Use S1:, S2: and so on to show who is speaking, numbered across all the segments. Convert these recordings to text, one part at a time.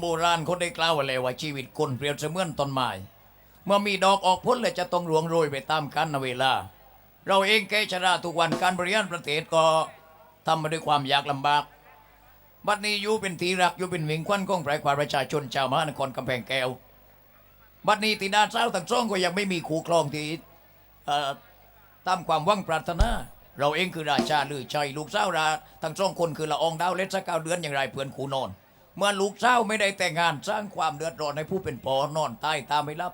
S1: โบราณคนได้กล่าวไว้แล้วว่าชีวิตคนเปรียบเสมือนต้นไม้เมื่อมีดอกออกผลเลยจะต้องรวงโรยไปตามกาลเวลา เราเองแก่ชราทุกวันการบริหารประเทศก็ทำมาด้วยความยากลำบาก บัดนี้อยู่เป็นทีรักอยู่เป็นหวิงควันของประชาประชาชนชาวมหานครกำแพงแก้ว บัดนี้ตีนาเศร้าทั้งสองก็ยังไม่มีคู่ครองที่ตามความหวังปรารถนา เราเองคือราชาลือชัยลูกเศร้าราทั้งสองคนคือละอองดาวเล็ดสักเก้าเดือนอย่างไรเพื่อนคูนอน เมื่อลูกเศร้าไม่ได้แต่งงานสร้างความเดือดร้อนให้ผู้เป็นปอนอนใต้ตามไม่รับ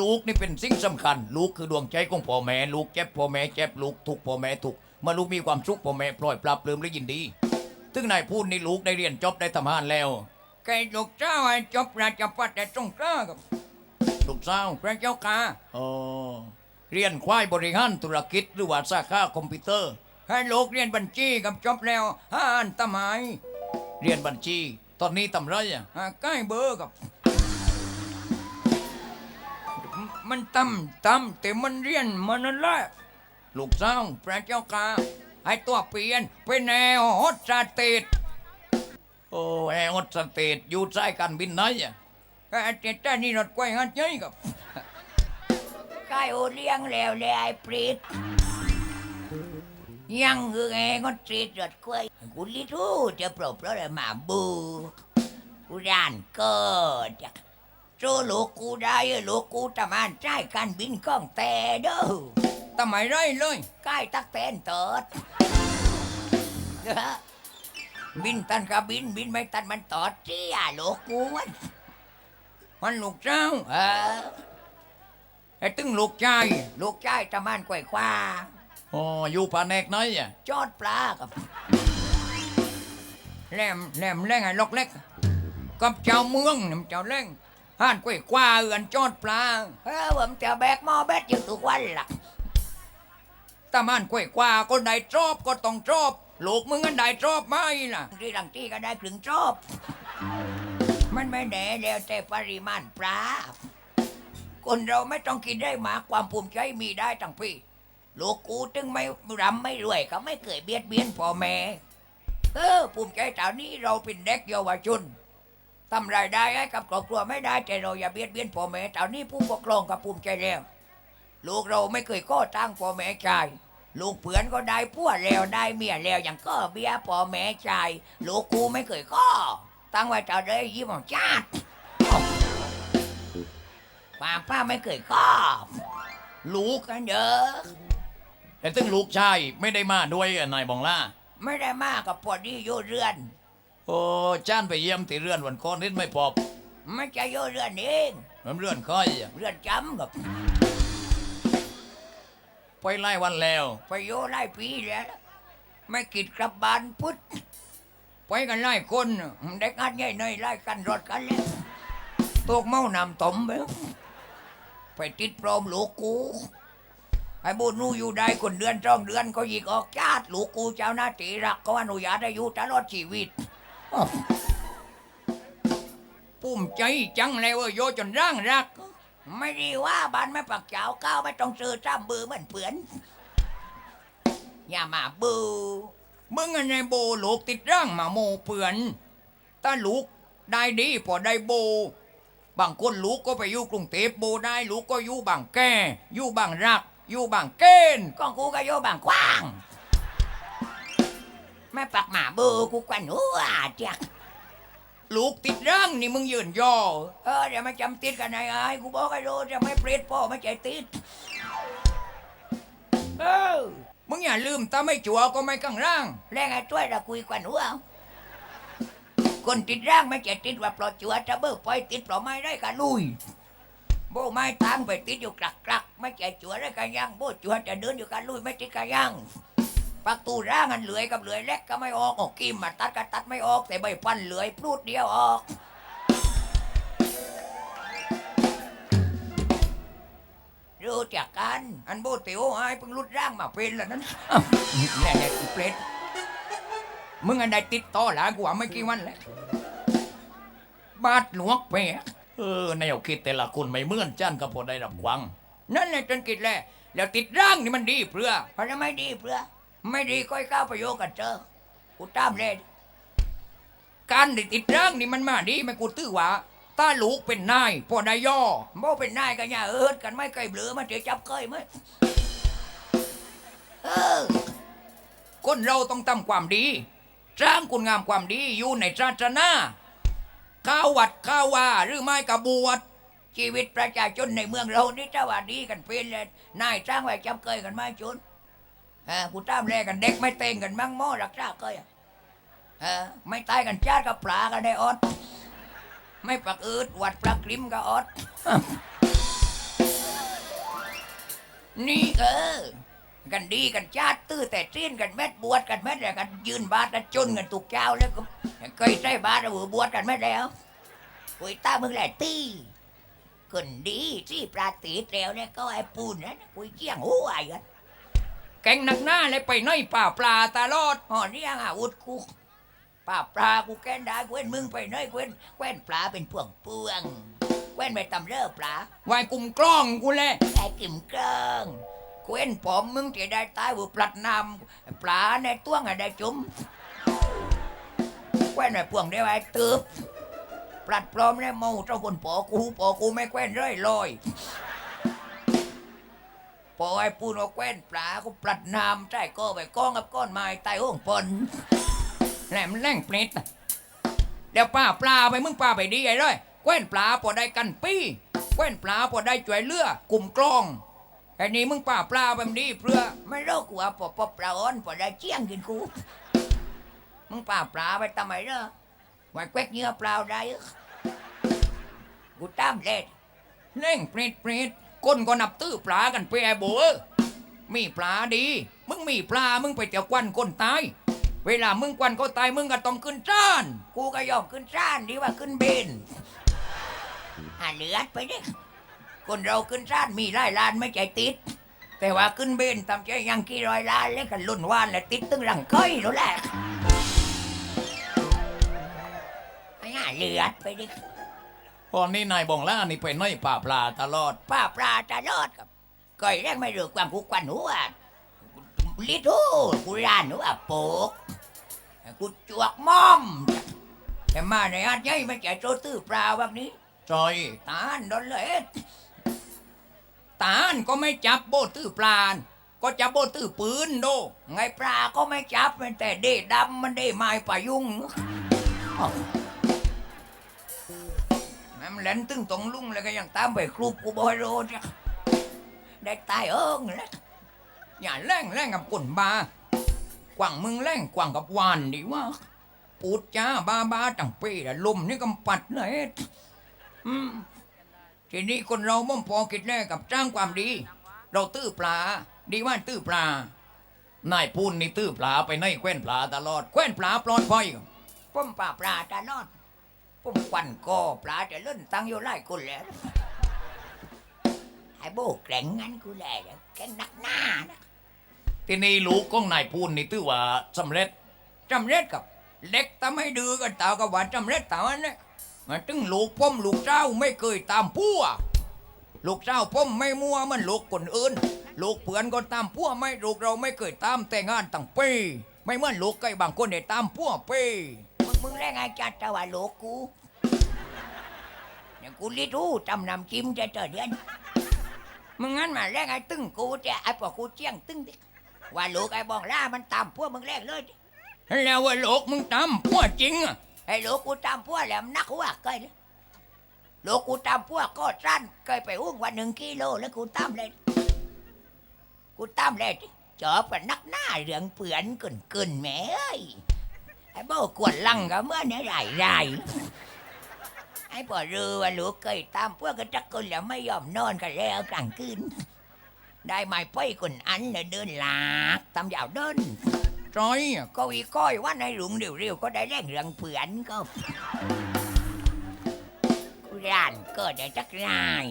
S1: ลูกนี่เป็นสิ่งสำคัญ ลูกคือดวงใจของพ่อแม่ลูกเจ็บพ่อแม่เจ็บลูกทุกข์พ่อแม่ทุกข์เมื่อลูกมีความสุขพ่อแม่ปล่อยปรับปลื้มและยินดีถึงนายพูดนี่ลูกได้เรียนจบได้ทำงานแล้ว
S2: แกลูกเจ้าให้จบราชพัฒแต่ตรงกล้ากับ
S1: ลูกสาว
S2: พระเจ้าค่ะ
S1: อ๋อเรียนควายบริหารธุรกิจหรือว่าสาขาคอมพิวเตอร์
S2: ให้ลูกเรียนบัญชีกับจบแล้วห้าอันตะไมาย
S1: เรียนบัญชี ตอนนี้ทำไรอะ
S2: หาใกล้เบอร์กับ มันตั้มตั้มแต่มันเรียนมันนั่นแหละ
S1: ลูกสาว
S2: พระเจ้าค่ะให้ตัวเปลี่ยนเป็นแนวฮอตสเตท
S1: โอ้แอร์ออสเตทอยู่ใต้การบินไหนอะ
S2: ไอ้เจ็ดแต่นี่รถกล้วยหันเจ้ยกับ
S3: ใกล้โอเลี้ยงแล้วเลยไอ้ปรีด ยังคือไงก็ตรีดรถกล้วยกูลิทูจะปรบแล้วเลยมาบูกูด่านเกิดโจลูกกูได้ลูกกูตะมานใจการบินก้องแต่เด้อ
S2: ตะไมายไรเลย
S3: ใกล้ตักแตนเติดบินตันกับบินบินไม่ตันมันตอดเจี้ยลูกกูมัน
S2: มันลูกเจ้า
S3: เออ
S2: ไอ้ตึงลูกชาย
S3: ลูกชายตะมานกล้วยควา
S1: อ๋ออยู่แผนกไหนอะ
S3: จอดปลากับ
S2: แหลมแหลมแรงไอ้ล็อกเล็กกับเจ้าเมืองนี่มันเจ้าแรงห่านกล้วยกว่าเอือนจอดปลา
S3: เออผมจะแบกหม้อแบดอยู่ทุกวันล่ะ
S2: ตามันกล้วยกว่าก็ได้จอบก็ต้องจอบลูกมึงกันได้จอบไหมล่ะ
S3: ที่หลังที่ก็ได้ครึ่งจอบ มันไม่แน่แล้วแต่ปริมาณปลาคนเราไม่ต้องกินได้หมากความภูมิใจมีได้ทั้งพี่ ลูกกูตึงไม่รำไม่รวยเขาไม่เคยเบียดเบียนพ่อแม่เออภูมิใจตอนนี้เราเป็นเด็กเยาวชนทำรายได้ให้กับครอบครัวไม่ได้แต่เราอย่าเบียดเบียนพ่อแม่ตอนนี้ผู้ปกครองก็ภูมิใจแล้วลูกเราไม่เคยข้อตั้งพ่อแม่ใจายลูกเผื่อนก็ได้พัวแล้วได้เมียแล้วอย่างก็เบี้ยพ่อแม่ใจายลูกกูไม่เคยข้อตั้งไว้ตอนได้ยิ้มของชาติป้าป้าไม่เคยข้อลูกกันเยอะ
S1: แต่ตึงลูกชายไม่ได้มาด้วยอะนายบองล่า
S3: ไม่ได้มากกับพอดีอยู่เรือน
S1: โอ้จ้านไปเยี่ยมที่เรือนวันก่อนนิดไม่พอบ
S3: ไม่ใช่อยู่เรือนเอง
S1: มันเรือนค่อยอะ
S3: เรือนจำกับ
S1: ไปไล่วันแล้ว
S3: ไปอยู่หลายปีแล้ว ไม่กิดกลับบ้านพุทธ
S2: ไปกันไล่คน
S3: เด็กงานใหญ่หน่อยไล่กันรถกันแล้ว
S2: ตกเมานำตมไป
S3: ไปติดปลอมลูกกู ไอ้บุญนูอยู่ได้คนเดือนจ้องเดือนก็ยิกออกญาติลูกกูเจ้าหน้าที่รักก็อนุญาตให้อยู่ตลอดชีวิต
S2: ปุ่มใจจังเลยเว่าโยจนร่างรัก
S3: ไม่ดีว่าบ้านไม่ปักเจ้าก้าวไม่ต้องซื้อจ้ำบือเหมือนเปือนอย่ามาบือ
S2: มึงอันในโบลูกติดร่างมาโมเปือนถ้าลูกได้ดีพอได้โบบางคนลูกก็ไปอยู่กรุงเทพโบได้ลูกก็อยู่บางแก่อยู่บางรัก อยู่บางเกณฑ์
S3: ก้องกูก็โยบางกว้างไม่ปักหมาเบือกูกวนหัวจ้ะ
S2: ลูกติดร่างนี่มึงยืนย่อ
S3: เออเดี๋ยวมาจำติดกันไงไอ้กูบอกให้รู้จะไม่เปรียดพ่อไม่ใจติดเออ
S2: มึงอย่าลืมถ้าไม่จัวก็ไม่กังร่าง
S3: แรงไอ้ต้วยเราคุยกวนหัวคนติดร่างไม่ใจติดว่าปลอดจัวจะเบิกปล่อยติดปลอไม่ได้กันลุย โบไม้ทางไปติดอยู่กลักกลักไม่ใจจัวได้กันยังโบจัวจะเดินอยู่กันลุยไม่ติดกันยังปักตูร่างอันเหลือยกับเหลือยเล็กก็ไม่ออกออกกิมมาตัดก็ตัดไม่ออก แต่ใบพันเหลือยพูดเดียวออกรู้จักกัน อันโบเตียวไอ้เพิ่งรุดร่างมาเป็นแล้วนั้น
S2: แน่ๆกูเปรตมึงอันใดติดต่อหลานกูว่าไม่กี่วันแล้วบาดหลวงเปีย
S1: เออแนวคิดแต่ละคนไม่เหมือนจ้านก็พอได้รับควัง
S2: นั่นแหละจนกิดแหละแล้วติดร่างนี่มันดีเพื่อ
S3: เพราะนั้นไม่ดีเพื่อ ไม่ดีก็ให้ก้าวประโยชน์กันเจอกูตามเลย
S2: การได้ติดร่างนี่มันมาดีไหม่กูตื้อว่าตาลูกเป็นนายพอได้ย่อ
S3: โมเป็นนายกันอย่าเอิดกันไม่เคยเบลือมาเดี๋ยวจับเคยไหมเออ
S2: คนเราต้องทำความดี สร้างคุณงามความดีอยู่ในศาสนา ข้าววัดข้าวว่าหรือไม่กบวช
S3: ชีวิตประชาชนในเมืองเรานี่ถ้าว่าดีกันเป็นเลยนายจ้างไว้จับเคยกันไหมจุนเออกูตามแลกันเด็กไม่เต็งกันมั่งหม้อรักษาเคยอะเออไม่ตายกันชาติกับปลากันได้ออดไม่ปักอืดวัดปลากริมกับออดนี่เออ กันดีกันชาติตื้อแต่เตี้ยนกันแม่บวชกันแม่แล้วกันยืนบาทแล้วจนกันตุกเจ้าแล้วก็เคยใส่บาทแล้วบวชกันแม่แล้วคุยตามึงแหละตีคนดีที่ปราตีแล้วเนี่ยก็ไอ้ปูนนะคุยเจียงหัวไอ้กัน
S2: แกงหนักหน้าเลยไปน้อยป่าปลาตลอด
S3: อ๋อนี่ยังอาวุธกูป้าปลากูแกนได้เว้นมึงไปน้อยเว้นแว้นปลาเป็นพวงพวงแว้นไปตำเร่อปลา
S2: วายกลุ่มกล้องกูแหละ
S3: ไอ้กิ่มเกลิง เว้นผมมึงจะได้ตายบุปลัดนำปลาในต้วงอะได้จุ่มแว้นไปพวงได้ไว้ตืบปลัดปลอมได้เมาเจ้าคนปอกูปอกูไม่แกว้นเรื่อยลอยปอไอ้ปูนเอาแกว้นปลากูปลัดนำใช่ก็ไปก้องกับก้อนไม้ใต้ห้องปน
S2: แหลมแรงเปรตน่ะเดี๋ยวป้าปลาไปมึงป้าไปดีไอ้ร้อยแกว้นปลาพอได้กันปี้แกว้นปลาพอได้จ่วยเลือกลุ่มกลอง อ้นี่มึงป้าปลาไปมันดีเพื่อ
S3: ไม่รู้กูว่าปอปอปลาอ้อนปอได้เจียงกินกู มึงป่าปลาไปทำไมเนอะไว้แควกเนื้อเปล่าได้เหรอกูตามเล็ด
S2: เร่งเปรตเปรตก้นก็นับตื้อปลากันไปไอ้โบเอ้ยมีปลาดี มึงมีปลามึงไปเตียวกวันคนตาย เวลามึงกวันเขาตายมึงก็ต้องขึ้นจ้าน
S3: กูก็ยอมขึ้นซ่านดีกว่าขึ้นเบนหาเหลือดไปดิ คนเราขึ้นซ่านมีหลายล้านไม่ใจติด แต่ว่าขึ้นเบนทำใจยังกี่ร้อยล้านแล้วกันลุ่นว่านแล้วติดตึงรังก้อยนั่นแหละไอ้หาเหลือดไปดิ
S1: ตอนนี้นายบองล่านี่ไปน้อยป่าปลาตลอด
S3: ป้าปลาจะรอดกับก้อยแรกไม่รู้ความกูควันหัวลิทูกูรานหัวโปกกูจวกม่อมแต่มาในอาจยัยไม่ใจโจตื้อปลาแบบนี้
S1: จอย
S3: ตาลโดนเลย
S2: ตาลก็ไม่จับโบตื้อปลาก็จับโบตื้อปืนโด
S3: ไงปลาก็ไม่จับมันแต่เด้ดำมันเด้ไม้ป่ายุ่งแม่มันเล่นตึงตรงลุ่งเลยก็ยังตามไปครูปกูบอยโรดเนี่ยได้ตายเอิงแล้ว
S2: อย่าแร่งแร่งกับกลบากว่างมึงแร่งกว่างกับวานดีว่าปูดจ้าบาบาจังปีละลมนี่กำปัดเลยอืม ทีนี้คนเราม่อมพอคิดแรกกับจ้างความดี เราตื้อปลา ดีว่าตื้อปลา
S1: นายพูนนี่ตื้อปลาไปน้อยแคว้นปลาตลอด
S2: แคว้นปลาปลอดภัย
S3: ผมป่าปลาจะนอดผมควันก็ปลาจะเล่นตังอยู่ไล่คนแล้วไอ้โบกแกร่งงั้นกูแหละแกงหนักหน้านะ
S1: ที่นี่ลูกของนายพูนนี่ตื้อว่าสำเร็จ
S2: จำเร็จกับเล็กทำให้ดื้อกันตากับว่าจำเร็จตาอันเนี่ย มาถึงลูกพ่อมลูกเจ้าไม่เคยตามพัวลูกเจ้าพ่อมไม่มัวเหมันลูกคนอื่น ลูกเพื่อนก็ตามพัวไม่ลูกเราไม่เคยตามแต่งงานตั้งปี ไม่เหมือนลูกไก่บางคนเนี่ยตามพัวปี
S3: มึงมึงแรงไงจัดตะวันโลกกูเนี่ยกูลิทูจำนำจิ้มจะเจอเดือนมึงงั้นมาแรงไงตึ้งกูจะไอ้ปอกูเจียงตึ้งดิว่าลูกไอ้บองล่ามันตามพวกมึงแรงเลยดิ
S2: แล้วว่าลูกมึงตามพัวจริงอะ
S3: ไอ้ลูกกูตามพวกแหลมนักหัวเคยเลยลูกกูตามพวกก็สั้นเคยไปอุ้งวันหนึ่งกิโลแล้วกูตามเลย กูตามเลยจอบกับนักหน้าเรื่องเปือนกึ่นกึ่นแหม่เอ้ยไอ้โบกวนลังกับเมื่อเนี่ยไรไรไอ้พอรู้ว่าลูกเคยตามพวกกันจักคนแล้วไม่ยอมนอนกันแล้วกลางคืนได้ไม้ไปคนอันเนี่ยเดินหลากตามยาวเดิน
S2: จอย
S3: ก็วีก้อยว่าในหลุงเร็วๆก็ได้แรงเรืองเปือนก็กูร้านก็ได้จักราย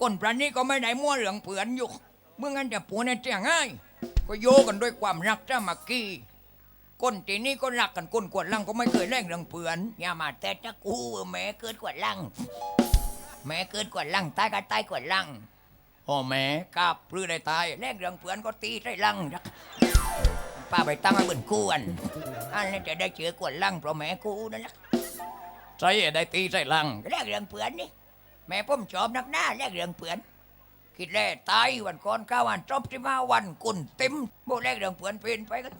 S2: คนพระนี้ก็ไม่ได้มั่วเหลืองเผือนอยู่เมื่องั้นจะปูในเตียงง่ายก็โยกันด้วยความรักจ้ามักกี้คนทีนี่ก็รักกันคนกวดลังก็ไม่เคยแรงเรืองเผือน
S3: อย่ามาแต่ตะกูแม่เกิดกว่าลังแม่เกิดกว่าลังตายก็ตายกว่าลัง
S1: พ่อแม่
S3: กับพรือได้ตายแรงเรืองเปือนก็ตีใส่ลังจัก ป้าไปตั้งไว้บนกวนอันนี้จะได้เจอกวนลังเพราะแม่กูนั่นแหละ
S1: ใช้ได้ตีใช้ลัง
S3: แลกเรื่องเปือนนี่แม่ผมชอบนักหน้าแลกเรื่องเปือนคิดแล่ตายวันก่อนเก้าวันจบที่มาวันกุนเต็มโบแลกเรื่องเปือนเป็นไปกัน